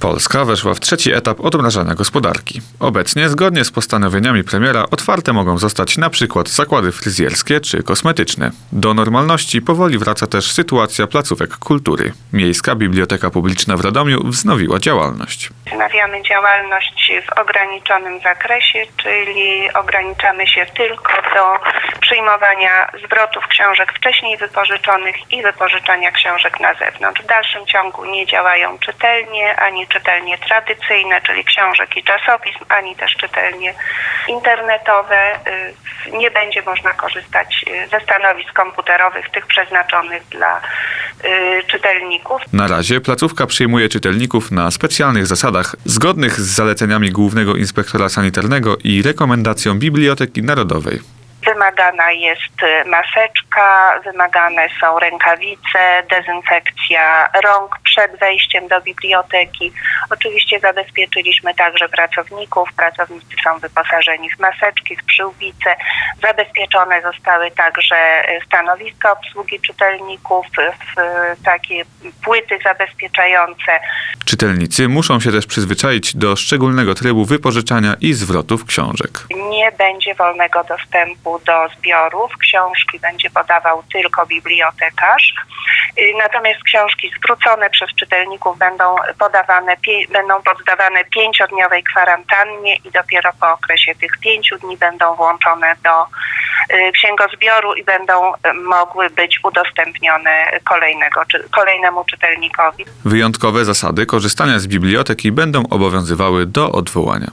Polska weszła w trzeci etap odmrażania gospodarki. Obecnie, zgodnie z postanowieniami premiera, otwarte mogą zostać przykład zakłady fryzjerskie czy kosmetyczne. Do normalności powoli wraca też sytuacja placówek kultury. Miejska Biblioteka Publiczna w Radomiu wznowiła działalność. Wznawiamy działalność w ograniczonym zakresie, czyli ograniczamy się tylko do przyjmowania zwrotów książek wcześniej wypożyczonych i wypożyczania książek na zewnątrz. W dalszym ciągu nie działają czytelnie, ani czytelnie tradycyjne, czyli książek i czasopism, ani też czytelnie internetowe. Y, Nie będzie można korzystać y, ze stanowisk komputerowych, tych przeznaczonych dla y, czytelników. Na razie placówka przyjmuje czytelników na specjalnych zasadach, zgodnych z zaleceniami Głównego Inspektora Sanitarnego i rekomendacją Biblioteki Narodowej. Wymagana jest maseczka, wymagane są rękawice, dezynfekcja rąk przed wejściem do biblioteki. Oczywiście zabezpieczyliśmy także pracowników. Pracownicy są wyposażeni w maseczki, w przyłbice. Zabezpieczone zostały także y, stanowiska obsługi czytelników, w takie płyty zabezpieczające. Czytelnicy muszą się też przyzwyczaić do szczególnego trybu wypożyczania i zwrotów książek. nie będzie wolnego dostępu do zbiorów. Książki będzie podawał tylko bibliotekarz. Y, Natomiast książki zwrócone przez czytelników będą podawane, będą poddawane pięciodniowej kwarantannie i dopiero po okresie tych pięciu dni będą włączone do y, księgozbioru i będą y, mogły być udostępnione kolejnego, czy, kolejnemu czytelnikowi. Wyjątkowe zasady korzystania z biblioteki będą obowiązywały do odwołania.